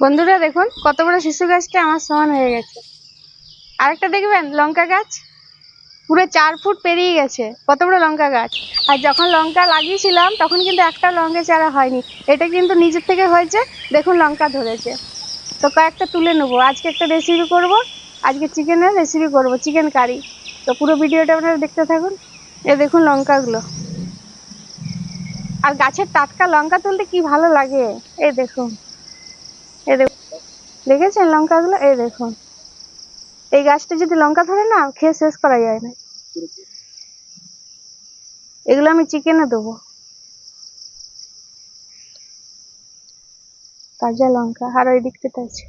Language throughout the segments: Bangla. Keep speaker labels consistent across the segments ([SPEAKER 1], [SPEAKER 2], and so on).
[SPEAKER 1] বন্ধুরা দেখুন, কত বড় শিশু গাছটা আমার সমান হয়ে গেছে। আরেকটা দেখবেন, লঙ্কা গাছ? পুরো চার ফুট পেরিয়ে গেছে, কত বড় লঙ্কা গাছ? আর যখন লঙ্কা লাগিয়েছিলাম, তখন কিন্তু একটা লঙ্কা চারা হয়নি। এটা কিন্তু নিজের থেকে হয়েছে, দেখুন লঙ্কা ধরেছে। তো কয়েকটা তুলে নেব, আজকে একটা রেসিপি করব, আজকে চিকেনের রেসিপি করব, চিকেন কারি। তো পুরো ভিডিওটা আপনারা দেখতে থাকুন, এ দেখুন লঙ্কাগুলো। আর গাছের টাটকা লঙ্কা তুলতে কি ভালো লাগে, এ দেখুন। দেখুন। দেখেছেন লঙ্কাগুলো? এই দেখুন। এই গাছটা যদি লঙ্কা ধরে না, খেয়ে শেষ করা যায় না। এগুলো আমি চিকেনে দেবো। তাজা লঙ্কা, আর ওই দিকটাতে আছে।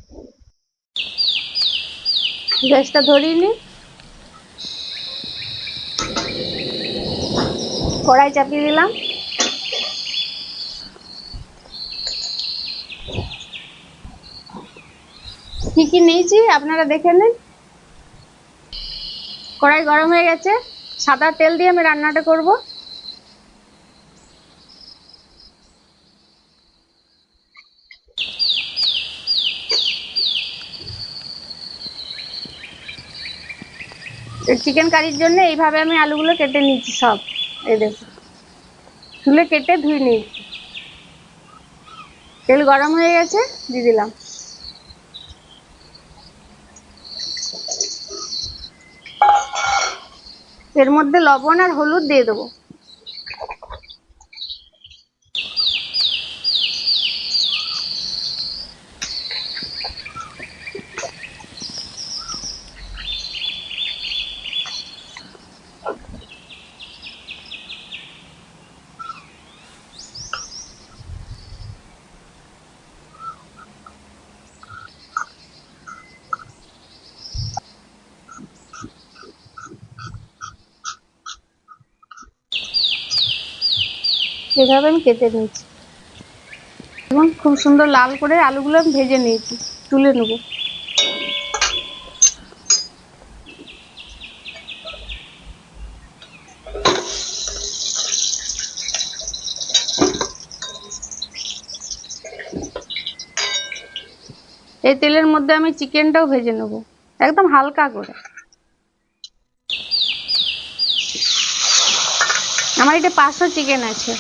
[SPEAKER 1] গ্যাসটা ধরিয়ে নি। কড়াই চাপিয়ে দিলাম। কি কি নিয়েছি আপনারা দেখে নিন। কড়াই গরম হয়ে গেছে। সাদা তেল দিয়ে আমি রান্নাটা করব। চিকেন কারির জন্য এইভাবে আমি আলুগুলো কেটে নিয়েছি সব। এই তুলে কেটে ধুয়ে নিয়েছি। তেল গরম হয়ে গেছে, দিয়ে দিলাম। এর মধ্যে লবণ আর হলুদ দিয়ে দেবো। এভাবে আমি কেটে নিয়েছি। এবং খুব সুন্দর লাল করে আলুগুলো আমি ভেজে নিয়েছি, তুলে নেব। এই তেলের মধ্যে আমি চিকেনটাও ভেজে নেব, একদম হালকা করে। আমার এটা পাঁচশো চিকেন আছে।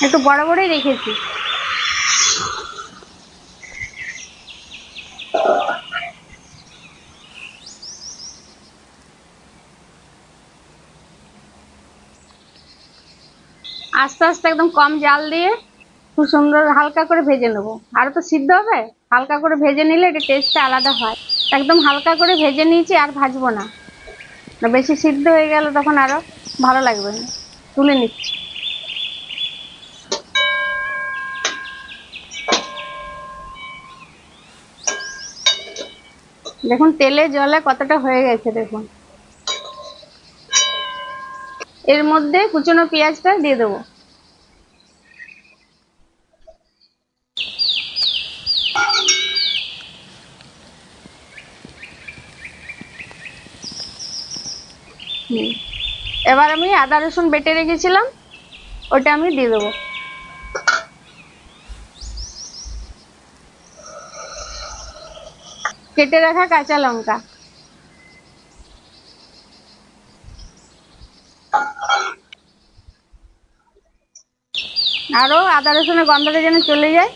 [SPEAKER 1] একটু বড় বড়ই রেখেছি আস্তে আস্তে একদম কম জাল দিয়ে খুব সুন্দর হালকা করে ভেজে নেব। আরও তো সিদ্ধ হবে? হালকা করে ভেজে নিলে এটা টেস্টটা আলাদা হয়। একদম হালকা করে ভেজে নিয়েছি, আর ভাজবো না। না, বেশি সিদ্ধ হয়ে গেল তখন আরও ভালো লাগবে না। তুলে নিচ্ছি। দেখুন, তেলে, জলে কতটা হয়ে গেছে দেখুন। এর মধ্যে কুচনো পেঁয়াজটা দিয়ে দেবো। এবার আমি আদা রসুন বেটে রেখেছিলাম, ওটা আমি দিয়ে দেবো। কেটে রাখা কাঁচা লঙ্কা। আরও আদা রসুনের গন্ধটা যেন চলে যায়,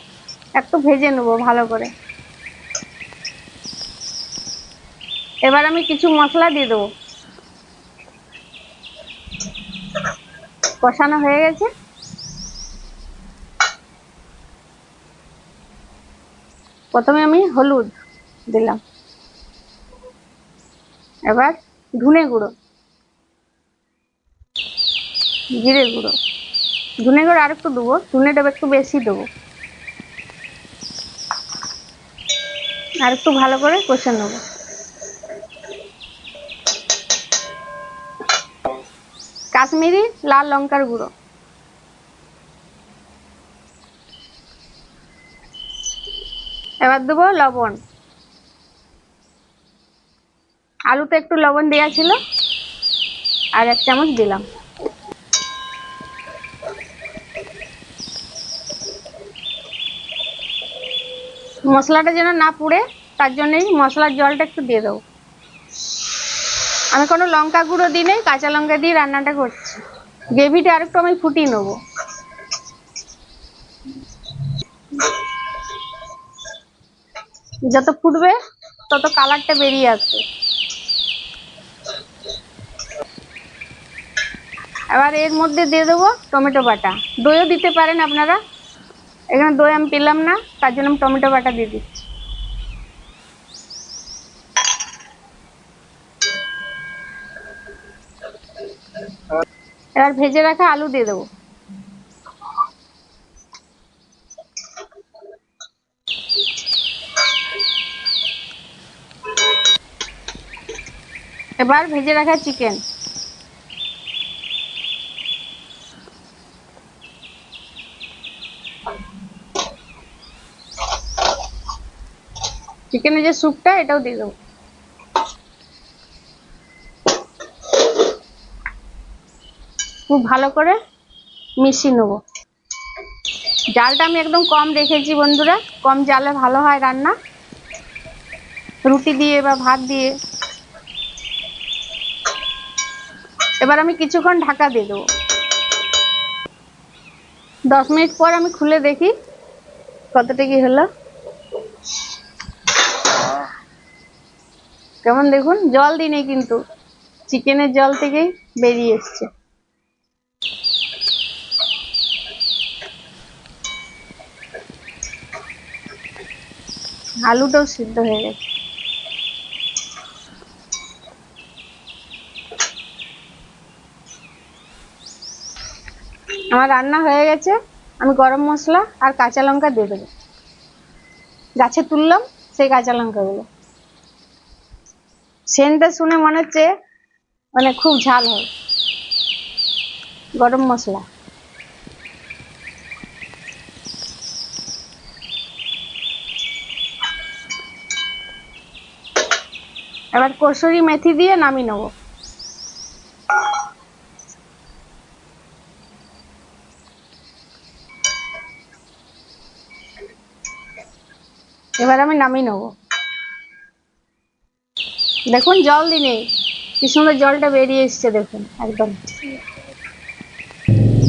[SPEAKER 1] একটু ভেজে নেব ভালো করে। এবার আমি কিছু মশলা দিয়ে দেবো। কষানো হয়ে গেছে। প্রথমে আমি হলুদ। দিলাম। এবার ধনে গুঁড়ো। জিরে গুঁড়ো। ধনে গুঁড়ো আর একটু দেবো ধনেটা একটু বেশি দেবো। আর একটু ভালো করে কষে নেব। কাশ্মীরি লাল লঙ্কার গুঁড়ো। এবার দেবো লবণ। আলুতে একটু লবণ দেওয়া ছিল আর এক চামচ দিলাম। মশলাটা যেন না পুড়ে, তার জন্যই মশলার জলটা একটু দিয়ে দেবো। আমি কোনো লঙ্কা গুঁড়ো দিই নেই, কাঁচা লঙ্কা দিয়ে রান্নাটা করছি। গ্রেভিটা আরেকটু আমি ফুটিয়ে নেব। যত ফুটবে, তত কালারটা বেরিয়ে আসবে। এবার এর মধ্যে দিয়ে দেবো টমেটো বাটা। দইও দিতে পারেন আপনারা। এখানে দই আমি পেলাম না, তার জন্য আমি টমেটো বাটা দিয়ে দিচ্ছি। এবার ভেজে রাখা আলু দিয়ে দেবো। এবার ভেজে রাখা চিকেন। চিকেনের যে স্যুপটা, এটাও দিয়ে দেবো। খুব ভালো করে মিশিয়ে নেব। জালটা আমি একদম কম রেখেছি বন্ধুরা, কম জালে ভালো হয় রান্না। রুটি দিয়ে বা ভাত দিয়ে। এবার আমি কিছুক্ষণ ঢাকা দিয়ে দেবো। দশ মিনিট পর আমি খুলে দেখি কতটা কি হলো। কেমন দেখুন? জল দিনে কিন্তু। চিকেনের জল থেকেই বেরিয়ে এসছে। আলুটাও সিদ্ধ হয়ে গেছে। আমার রান্না হয়ে গেছে। আমি গরম মশলা আর কাঁচা লঙ্কা দিয়ে দেবো। গাছে তুললাম সেই কাঁচা লঙ্কাগুলো। সেন্টটা শুনে মনে হচ্ছে মানে খুব ঝাল হয়। গরম মশলা। এবার কসুরি মেথি দিয়ে নামিয়ে নেব। এবার আমি নামিয়ে নেব। দেখুন, জল দিনে। কি সুন্দর জলটা বেরিয়ে এসছে, দেখুন, একদম।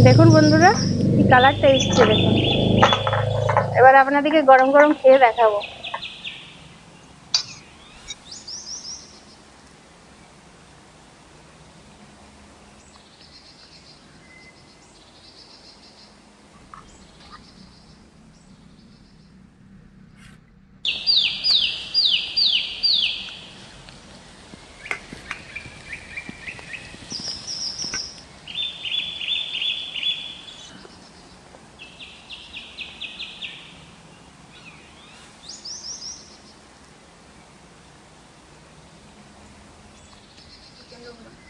[SPEAKER 1] দেখুন বন্ধুরা, কি কালারটা এসছে, দেখুন। এবার আপনাদেরকে গরম গরম খেয়ে দেখাবো। 있어 그럼?